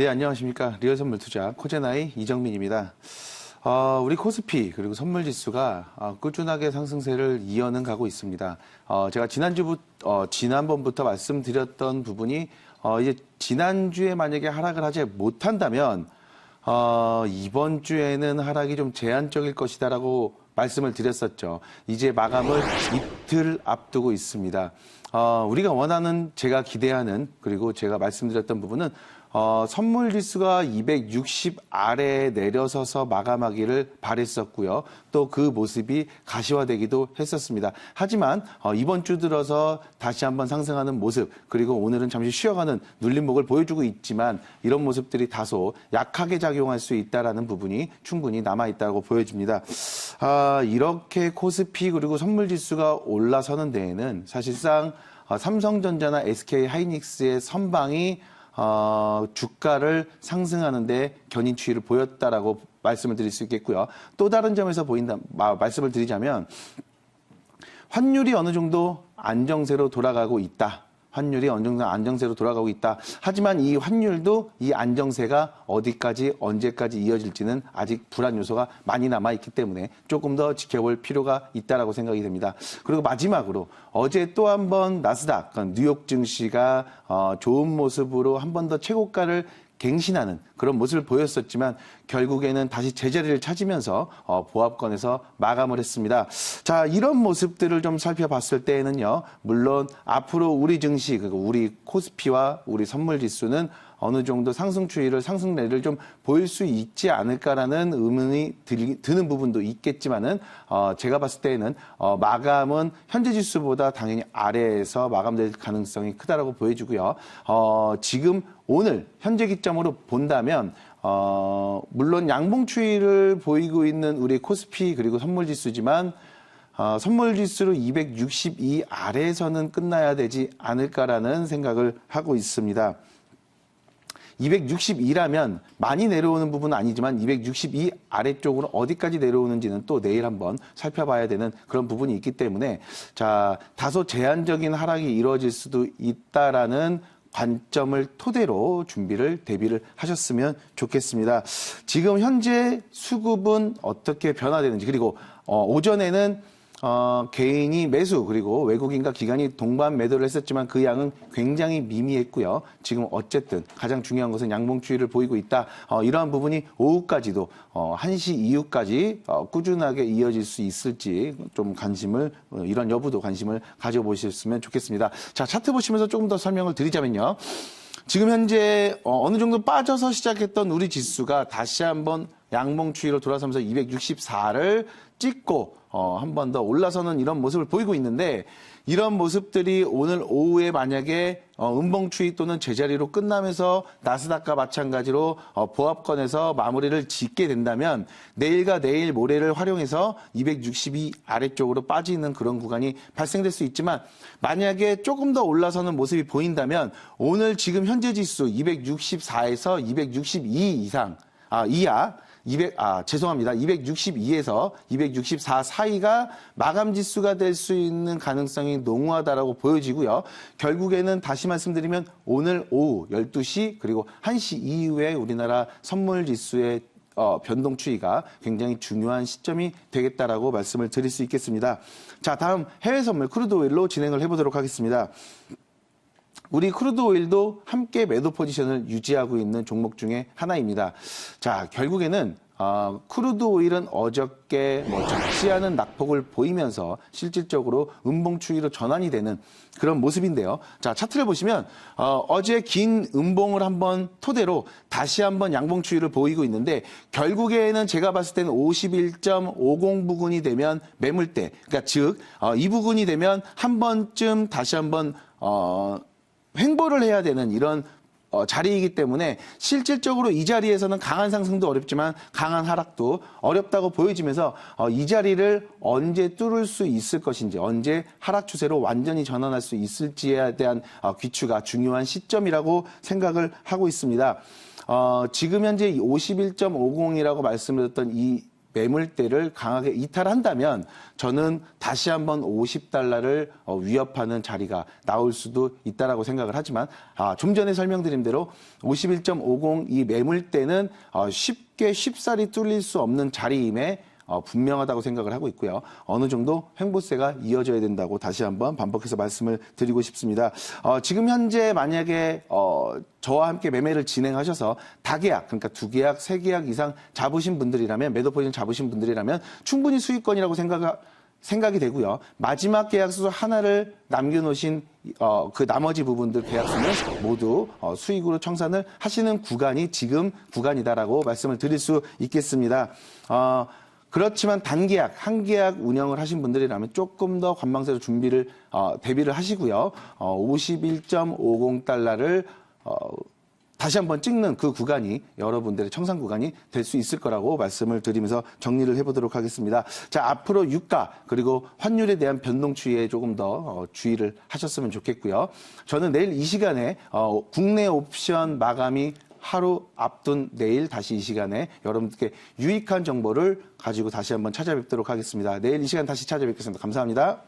네, 안녕하십니까. 리얼 선물 투자 코제나이 이정민입니다. 어, 우리 코스피 그리고 선물 지수가 어, 꾸준하게 상승세를 이어는 가고 있습니다. 어, 제가 지난주부 어, 지난번부터 말씀드렸던 부분이 어, 이제 지난주에 만약에 하락을 하지 못한다면 어, 이번 주에는 하락이 좀 제한적일 것이다라고 말씀을 드렸었죠. 이제 마감을 이틀 앞두고 있습니다. 어, 우리가 원하는 제가 기대하는 그리고 제가 말씀드렸던 부분은 어, 선물 지수가 260 아래에 내려서서 마감하기를 바랬었고요. 또 그 모습이 가시화되기도 했었습니다. 하지만 어, 이번 주 들어서 다시 한번 상승하는 모습 그리고 오늘은 잠시 쉬어가는 눌림목을 보여주고 있지만 이런 모습들이 다소 약하게 작용할 수 있다라는 부분이 충분히 남아 있다고 보여집니다. 아, 이렇게 코스피 그리고 선물 지수가 올라서는 데에는 사실상 어, 삼성전자나 SK 하이닉스의 선방이 어, 주가를 상승하는데 견인 추이를 보였다라고 말씀을 드릴 수 있겠고요. 또 다른 점에서 보인다 마, 말씀을 드리자면 환율이 어느 정도 안정세로 돌아가고 있다. 환율이 어느 정도 안정세로 돌아가고 있다. 하지만 이 환율도 이 안정세가 어디까지 언제까지 이어질지는 아직 불안 요소가 많이 남아 있기 때문에 조금 더 지켜볼 필요가 있다라고 생각이 됩니다. 그리고 마지막으로 어제 또 한 번 나스닥 그러니까 뉴욕 증시가 어, 좋은 모습으로 한 번 더 최고가를 갱신하는 그런 모습을 보였었지만 결국에는 다시 제자리를 찾으면서 어, 보합권에서 마감을 했습니다. 자 이런 모습들을 좀 살펴봤을 때에는요 물론 앞으로 우리 증시 그리고 우리 코스피와 우리 선물 지수는 어느 정도 상승 추이를 상승례를 좀 보일 수 있지 않을까라는 의문이 들, 드는 부분도 있겠지만은 어, 제가 봤을 때에는 어, 마감은 현재 지수보다 당연히 아래에서 마감될 가능성이 크다라고 보여지고요. 어, 지금 오늘 현재 기점으로 본다면 어, 물론 양봉 추이를 보이고 있는 우리 코스피 그리고 선물 지수지만 어, 선물 지수로 262 아래에서는 끝나야 되지 않을까라는 생각을 하고 있습니다. 262라면 많이 내려오는 부분은 아니지만 262 아래쪽으로 어디까지 내려오는지는 또 내일 한번 살펴봐야 되는 그런 부분이 있기 때문에 자 다소 제한적인 하락이 이루어질 수도 있다라는 관점을 토대로 준비를 대비를 하셨으면 좋겠습니다. 지금 현재 수급은 어떻게 변화되는지 그리고 어, 오전에는 어, 개인이 매수 그리고 외국인과 기관이 동반 매도를 했었지만 그 양은 굉장히 미미했고요. 지금 어쨌든 가장 중요한 것은 양봉 추이를 보이고 있다. 어, 이러한 부분이 오후까지도 어, 1시 이후까지 어, 꾸준하게 이어질 수 있을지 좀 관심을 어, 이런 여부도 관심을 가져보셨으면 좋겠습니다. 자 차트 보시면서 조금 더 설명을 드리자면요. 지금 현재 어, 어느 정도 빠져서 시작했던 우리 지수가 다시 한번 양봉 추이로 돌아서면서 264를 찍고 어, 한 번 더 올라서는 이런 모습을 보이고 있는데 이런 모습들이 오늘 오후에 만약에 어, 음봉 추이 또는 제자리로 끝나면서 나스닥과 마찬가지로 어, 보합권에서 마무리를 짓게 된다면 내일과 내일 모레를 활용해서 262 아래쪽으로 빠지는 그런 구간이 발생될 수 있지만 만약에 조금 더 올라서는 모습이 보인다면 오늘 지금 현재 지수 264에서 262 이상 아 이하 200, 아, 죄송합니다. 262에서 264 사이가 마감 지수가 될 수 있는 가능성이 농후하다라고 보여지고요. 결국에는 다시 말씀드리면 오늘 오후 12시 그리고 1시 이후에 우리나라 선물 지수의 어, 변동 추이가 굉장히 중요한 시점이 되겠다라고 말씀을 드릴 수 있겠습니다. 자, 다음 해외 선물 크루드 오일로 진행을 해보도록 하겠습니다. 우리 크루드 오일도 함께 매도 포지션을 유지하고 있는 종목 중에 하나입니다. 자, 결국에는 어, 크루드 오일은 어저께 뭐 적지 않은 낙폭을 보이면서 실질적으로 음봉 추이로 전환이 되는 그런 모습인데요. 자, 차트를 보시면 어, 제긴 음봉을 한번 토대로 다시 한번 양봉 추이를 보이고 있는데 결국에는 제가 봤을 때는 51.50 부근이 되면 매물대, 그러니까 즉, 어, 이 부근이 되면 한 번쯤 다시 한번 어, 횡보를 해야 되는 이런 어, 자리이기 때문에 실질적으로 이 자리에서는 강한 상승도 어렵지만 강한 하락도 어렵다고 보여지면서 어, 이 자리를 언제 뚫을 수 있을 것인지 언제 하락 추세로 완전히 전환할 수 있을지에 대한 어, 귀추가 중요한 시점이라고 생각을 하고 있습니다. 어, 지금 현재 51.50이라고 말씀드렸던 이 매물대를 강하게 이탈한다면 저는 다시 한번 50달러를 어, 위협하는 자리가 나올 수도 있다라고 생각을 하지만 아, 좀 전에 설명드린 대로 51.50 이 매물대는 어, 쉽게 쉽사리 뚫릴 수 없는 자리임에 어, 분명하다고 생각을 하고 있고요. 어느 정도 횡보세가 이어져야 된다고 다시 한번 반복해서 말씀을 드리고 싶습니다. 어, 지금 현재 만약에 어, 저와 함께 매매를 진행하셔서 다계약, 그러니까 두 계약, 세 계약 이상 잡으신 분들이라면 매도 포지션 잡으신 분들이라면 충분히 수익권이라고 생각 생각이 되고요. 마지막 계약수 하나를 남겨놓으신 어, 그 나머지 부분들 계약수는 모두 어, 수익으로 청산을 하시는 구간이 지금 구간이다라고 말씀을 드릴 수 있겠습니다. 어, 그렇지만 단계약, 한 계약 운영을 하신 분들이라면 조금 더 관망세로 준비를 어, 대비를 하시고요. 어, 51.50달러를 어, 다시 한번 찍는 그 구간이 여러분들의 청산 구간이 될 수 있을 거라고 말씀을 드리면서 정리를 해보도록 하겠습니다. 자, 앞으로 유가 그리고 환율에 대한 변동 추이에 조금 더 어, 주의를 하셨으면 좋겠고요. 저는 내일 이 시간에 어, 국내 옵션 마감이 하루 앞둔 내일 다시 이 시간에 여러분들께 유익한 정보를 가지고 다시 한번 찾아뵙도록 하겠습니다. 내일 이 시간 다시 찾아뵙겠습니다. 감사합니다.